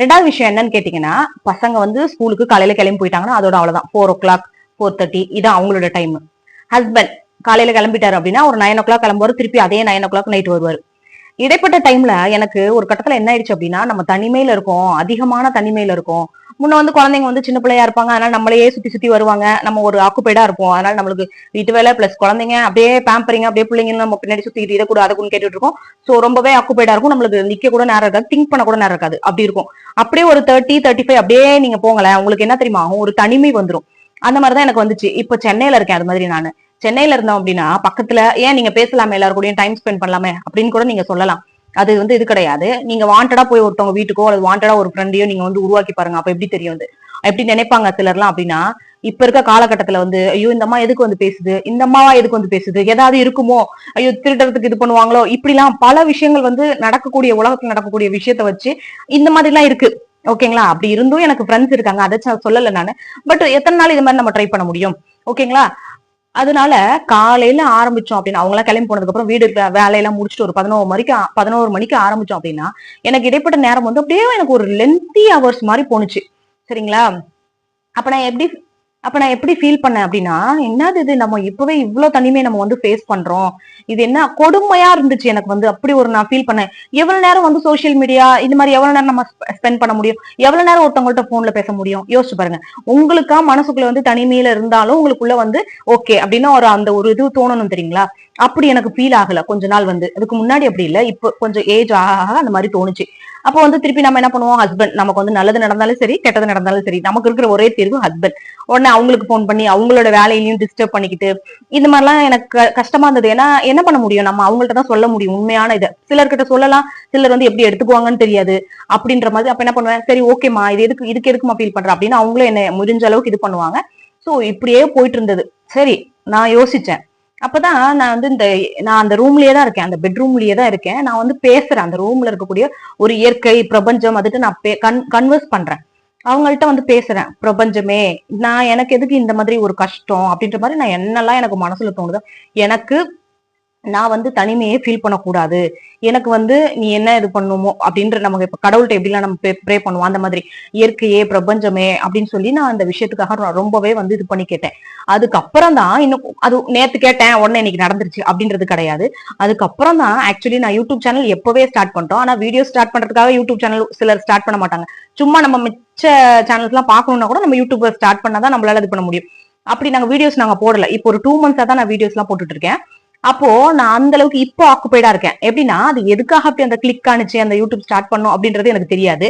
ரெண்டாவது விஷயம் என்னன்னு கேட்டீங்கன்னா பசங்க வந்து ஸ்கூலுக்கு காலையில கிளம்பி போயிட்டாங்கன்னா அதோட அவ்வளவுதான். Four o'clock four thirty இதான் அவங்களோட டைம் ஹஸ்பண்ட் காலையில கிளம்பிட்டாரு அப்படின்னா ஒரு நைன் ஓ கிளாக் கிளம்புவாரு. திருப்பி அதே நைன் ஓ கிளாக் நைட் வருவாரு. இடைப்பட்ட டைம்ல எனக்கு ஒரு கட்டத்துல என்ன ஆயிடுச்சு அப்படின்னா நம்ம தனிமையில இருக்கோம். அதிகமான தனிமையில இருக்கோம். முன்ன வந்து குழந்தைங்க வந்து சின்ன பிள்ளையா இருப்பாங்க. அதனால நம்மளையே சுத்தி சுத்தி வருவாங்க. நம்ம ஒரு ஆக்குபைடா இருப்போம். அதனால நம்மளுக்கு வீட்டு வேலை பிளஸ் குழந்தைங்க அப்படியே பேம்பரிங்க அப்படியே பிள்ளைங்க நம்ம பின்னாடி சுத்திட்டு இதை கூட அதை கூட கேட்டுட்டு இருக்கோம். சோ ரொம்பவே ஆக்குபைடா இருக்கும். நம்மளுக்கு நிக்க கூட நேரம் இருக்காது. திங்க் பண்ண கூட நேரம் இருக்காது. அப்படி இருக்கும். அப்படியே ஒரு தேர்ட்டி தேர்ட்டி ஃபைவ் அப்படியே நீங்க போங்களேன். உங்களுக்கு என்ன தெரியுமா? ஆகும் ஒரு தனிமை வந்துடும் அந்த மாதிரிதான் எனக்கு வந்துச்சு. இப்போ சென்னையில இருக்கேன். அது மாதிரி நான். சென்னையில இருந்தோம் அப்படின்னா பக்கத்துல ஏன் நீங்க பேசலாமே எல்லாரும் கூடயும் டைம் ஸ்பெண்ட் பண்ணலாமே அப்படின்னு கூட நீங்க சொல்லலாம். அது வந்து இது கிடையாது. நீங்க வாண்டடா போய் ஒருத்தவங்க வீட்டுக்கோ அல்லது வாண்டடா ஒரு ஃப்ரெண்டையோ நீங்க வந்து உருவாக்கி பாருங்க. அப்ப எப்படி தெரியும் வந்து எப்படி நினைப்பாங்க சிலர்லாம் அப்படின்னா இப்ப இருக்க காலகட்டத்துல வந்து ஐயோ இந்த அம்மா எதுக்கு வந்து பேசுது? இந்த அம்மாவா எதுக்கு வந்து பேசுது? ஏதாவது இருக்குமோ? ஐயோ திருடுறதுக்கு இது பண்ணுவாங்களோ? இப்படிலாம் பல விஷயங்கள் வந்து நடக்கக்கூடிய உலகத்துல நடக்கக்கூடிய விஷயத்த வச்சு இந்த மாதிரி எல்லாம் இருக்கு. ஓகேங்களா? அப்படி இருந்தும் எனக்கு ஃப்ரெண்ட்ஸ் இருக்காங்க. அதை சொல்லல நானு. பட் எத்தனை நாள் இது மாதிரி நம்ம ட்ரை பண்ண முடியும்? ஓகேங்களா? அதனால காலையில ஆரம்பிச்சோம் அப்படின்னா அவங்க எல்லாம் கிளம்பி போனதுக்கு அப்புறம் வீடு வே- வேலையெல்லாம் முடிச்சுட்டு ஒரு பதினோரு மணிக்கு பதினோரு மணிக்கு ஆரம்பிச்சோம் அப்படின்னா எனக்கு இடைப்பட்ட நேரம் வந்து அப்படியே எனக்கு ஒரு லென்த்தி ஹவர்ஸ் மாதிரி போணுச்சு. சரிங்களா? அப்ப நான் எப்படி அப்ப நான் எப்படி ஃபீல் பண்ணேன் அப்படின்னா என்னது இது? நம்ம இப்பவே இவ்வளவு தனிமையை நம்ம வந்து ஃபேஸ் பண்றோம். இது என்ன கொடுமையா இருந்துச்சு எனக்கு வந்து அப்படி ஒரு நான் ஃபீல் பண்ணேன். எவ்வளவு நேரம் வந்து சோஷியல் மீடியா இந்த மாதிரி எவ்வளவு நேரம் நம்ம ஸ்பெண்ட் பண்ண முடியும்? எவ்வளவு நேரம் ஒருத்தவங்கள்ட்ட போன்ல பேச முடியும்? யோசிச்சு பாருங்க. உங்களுக்கா மனசுக்குள்ள வந்து தனிமையில இருந்தாலும் உங்களுக்குள்ள வந்து ஓகே அப்படின்னு ஒரு அந்த ஒரு இது தோணணும் தெரியுங்களா? அப்படி எனக்கு ஃபீல் ஆகல. கொஞ்ச நாள் வந்து. அதுக்கு முன்னாடி அப்படி இல்ல. இப்போ கொஞ்சம் ஏஜ் ஆக அந்த மாதிரி தோணுச்சு. அப்போ வந்து திருப்பி நம்ம என்ன பண்ணுவோம்? ஹஸ்பண்ட் நமக்கு வந்து நல்லது நடந்தாலும் சரி கெட்டது நடந்தாலும் சரி நமக்கு இருக்கிற ஒரே தீர்வு ஹஸ்பண்ட் உடனே அவங்களுக்கு ஃபோன் பண்ணி அவங்களோட வேலையிலையும் டிஸ்டர்ப் பண்ணிக்கிட்டு இந்த மாதிரிலாம் எனக்கு கஷ்டமா இருந்தது. ஏன்னா என்ன பண்ண முடியும்? நம்ம அவங்கள்ட்ட தான் சொல்ல முடியும் உண்மையான இதை. சிலர்கிட்ட சொல்லலாம் சிலர் வந்து எப்படி எடுத்துக்குவாங்கன்னு தெரியாது. அப்படின்ற மாதிரி அப்ப என்ன பண்ணுவேன்? சரி ஓகேமா இது எதுக்கு இதுக்கு எதுக்குமா ஃபீல் பண்ற? அப்படின்னு அவங்களும் என்ன முடிஞ்ச அளவுக்கு இது பண்ணுவாங்க. சோ இப்படியே போயிட்டு இருந்தது. சரி நான் யோசிச்சேன். அப்பதான் நான் வந்து இந்த நான் அந்த ரூம்லயே தான் இருக்கேன். அந்த பெட்ரூம்லயே தான் இருக்கேன். நான் வந்து பேசுறேன். அந்த ரூம்ல இருக்கக்கூடிய ஒரு இயற்கை பிரபஞ்சம் அதுட்டு நான் கன் கன்வர்ஸ் பண்றேன். அவங்கள்ட்ட வந்து பேசுறேன். பிரபஞ்சமே நான் எனக்கு எதுக்கு இந்த மாதிரி ஒரு கஷ்டம் அப்படின்ற மாதிரி நான் என்னெல்லாம் எனக்கு மனசுல தோணுதோ எனக்கு நான் வந்து தனிமையே ஃபீல் பண்ணக்கூடாது. எனக்கு வந்து நீ என்ன இது பண்ணுமோ அப்படின்ற நமக்கு இப்ப கடவுள்கிட்ட எப்படிலாம் நம்ம ப்ரே பண்ணுவோம் அந்த மாதிரி இயற்கையே பிரபஞ்சமே அப்படின்னு சொல்லி நான் அந்த விஷயத்துக்காக ரொம்பவே வந்து இது பண்ணி கேட்டேன். அதுக்கப்புறம் தான் இன்னும் அது நேத்து கேட்டேன் உடனே இன்னைக்கு நடந்துருச்சு அப்படின்றது கிடையாது. அதுக்கப்புறம் தான் ஆக்சுவலி நான் யூடியூப் சேனல் எப்பவே ஸ்டார்ட் பண்ணிட்டோம். ஆனா வீடியோ ஸ்டார்ட் பண்றதுக்காக யூடியூப் சேனல் சிலர் ஸ்டார்ட் பண்ண மாட்டாங்க. சும்மா நம்ம மிச்ச சேனல்ஸ் எல்லாம் பார்க்கணும்னா கூட நம்ம யூடியூப் ஸ்டார்ட் பண்ணாதான் நம்மளால இது பண்ண முடியும். அப்படி நாங்க வீடியோஸ் நாங்க போடல. இப்போ ஒரு டூ மந்த்ஸா தான் நான் வீடியோஸ் எல்லாம் போட்டுட்டு இருக்கேன். அப்போ நான் அந்த அளவுக்கு இப்போ ஆக்குபைடா இருக்கேன். எப்படின்னா அது எதுக்காக அப்படி அந்த கிளிக் ஆனிச்சு அந்த யூடியூப் ஸ்டார்ட் பண்ணும் அப்படின்றது எனக்கு தெரியாது.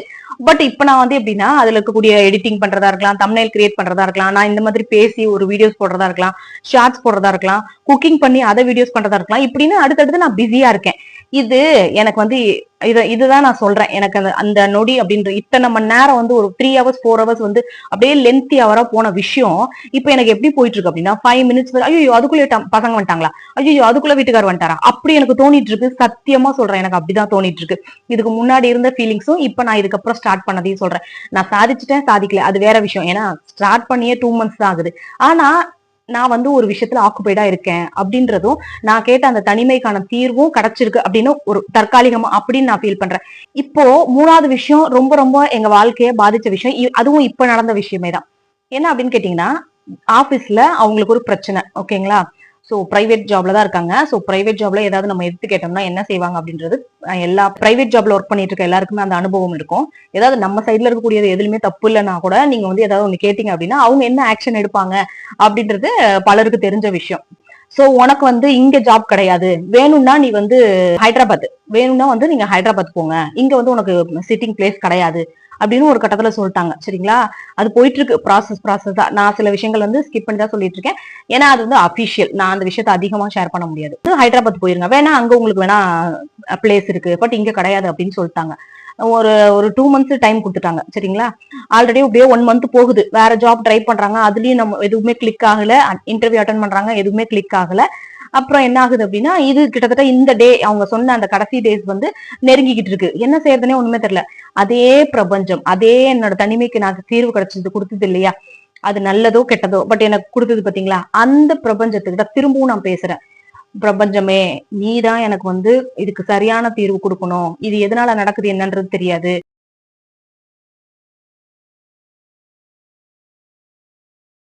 பட் இப்போ நான் வந்து எப்படின்னா அதுல இருக்கக்கூடிய எடிட்டிங் பண்றதா இருக்கலாம் தம்னைல் கிரியேட் பண்றதா இருக்கலாம் நான் இந்த மாதிரி பேசி ஒரு வீடியோஸ் போடுறதா இருக்கலாம் ஷார்ட்ஸ் போடுறதா இருக்கலாம் குக்கிங் பண்ணி அதை வீடியோஸ் பண்றதா இருக்கலாம் இப்படின்னு அடுத்தடுத்து நான் பிஸியா இருக்கேன். இது எனக்கு வந்து இதை இதுதான் நான் சொல்றேன். எனக்கு அந்த அந்த நொடி அப்படின்ற இத்தனை மணி நேரம் வந்து ஒரு த்ரீ ஹவர்ஸ் ஃபோர் ஹவர்ஸ் வந்து அப்படியே லென்த்தி ஹவரா போன விஷயம். இப்போ எனக்கு எப்படி போயிட்டு இருக்கு அப்படின்னா ஃபைவ் மினிட்ஸ் ஐயோ அதுக்குள்ளே பசங்க வந்துட்டாங்களா? ஐயோ அதுக்குள்ள வீட்டுக்கார் வந்துட்டாரா? அப்படி எனக்கு தோணிட்டு இருக்கு. சத்தியமா சொல்றேன் எனக்கு அப்படிதான் தோணிட்டு இருக்கு. இதுக்கு முன்னாடி இருந்த ஃபீலிங்ஸும் இப்போ நான் இதுக்கப்புறம் ஸ்டார்ட் பண்ணதையும் சொல்றேன். நான் சாதிச்சுட்டேன் சாதிக்கல. அது வேற விஷயம். ஏன்னா ஸ்டார்ட் பண்ணியே டூ மந்த்ஸ் தான் ஆகுது. ஆனா நான் வந்து ஒரு விஷயத்துல ஆக்குபைடா இருக்கேன் அப்படின்றதும் நான் கேட்ட அந்த தனிமைக்கான தீர்வும் கிடைச்சிருக்கு அப்படின்னு ஒரு தற்காலிகமா அப்படின்னு நான் ஃபீல் பண்றேன். இப்போ மூணாவது விஷயம் ரொம்ப ரொம்ப எங்க வாழ்க்கைய பாதிச்ச விஷயம். அதுவும் இப்ப நடந்த விஷயமே தான். என்ன அப்படின்னு கேட்டீங்கன்னா ஆபீஸ்ல அவங்களுக்கு ஒரு பிரச்சனை ஓகேங்களா ஸோ பிரைவேட் ஜாப்ல தான் இருக்காங்க. ஸோ பிரைவேட் ஜாப்ல ஏதாவது நம்ம எடுத்து கேட்டோம்னா என்ன செய்வாங்க அப்படின்றது எல்லா பிரைவேட் ஜாப்ல ஒர்க் பண்ணிட்டு இருக்க எல்லாருக்குமே அந்த அனுபவம் இருக்கும். ஏதாவது நம்ம சைட்ல இருக்கக்கூடியது எதுலுமே தப்பு இல்லைன்னா கூட நீங்க வந்து ஏதாவது ஒன்று கேட்டீங்க அப்படின்னா அவங்க என்ன ஆக்ஷன் எடுப்பாங்க அப்படின்றது பலருக்கு தெரிஞ்ச விஷயம். சோ உனக்கு வந்து இங்க ஜாப் கிடையாது. வேணும்னா நீ வந்து ஹைதராபாத். வேணும்னா வந்து நீங்க ஹைதராபாத் போங்க. இங்க வந்து உனக்கு சிட்டிங் பிளேஸ் கிடையாது. அப்படின்னு ஒரு கட்டத்துல சொல்லிட்டாங்க. சரிங்களா? அது போயிட்டு இருக்கு ப்ராசஸ் ப்ராசஸ் தான். நான் சில விஷயங்கள் வந்து ஸ்கிப் பண்ணி தான் சொல்லிட்டு இருக்கேன் ஏன்னா அது வந்து அபிஷியல் நான் அந்த விஷயத்த அதிகமா ஷேர் பண்ண முடியாது. ஹைதராபாத் போயிருங்க. வேணா அங்க உங்களுக்கு வேணா பிளேஸ் இருக்கு. பட் இங்க கிடையாது அப்படின்னு சொல்லிட்டாங்க. ஒரு ஒரு டூ மந்த்ஸ் டைம் கொடுத்துட்டாங்க சரிங்களா? ஆல்ரெடி அப்படியே ஒன் மந்த் போகுது. வேற ஜாப் ட்ரை பண்றாங்க அதுலயும் நம்ம எதுவுமே கிளிக் ஆகல. இன்டர்வியூ அட்டன் பண்றாங்க எதுவுமே கிளிக் ஆகல. அப்புறம் என்ன ஆகுது அப்படின்னா இது கிட்டத்தட்ட இந்த டே அவங்க சொன்ன அந்த கடைசி டேஸ் வந்து நெருங்கிக்கிட்டு இருக்கு. என்ன செய்யறதுனே ஒண்ணுமே தெரியல. அதே பிரபஞ்சம் அதே என்னோட தனிமைக்கு நான் தீர்வு கிடைச்சது கொடுத்தது இல்லையா? அது நல்லதோ கெட்டதோ பட் எனக்கு கொடுத்தது பாத்தீங்களா? அந்த பிரபஞ்சத்துக்கிட்ட திரும்பவும் நான் பேசுறேன். பிரபஞ்சமே நீதான் எனக்கு வந்து இதுக்கு சரியான தீர்வு கொடுக்கணும். இது எதனால நடக்குது என்னன்றது தெரியாது.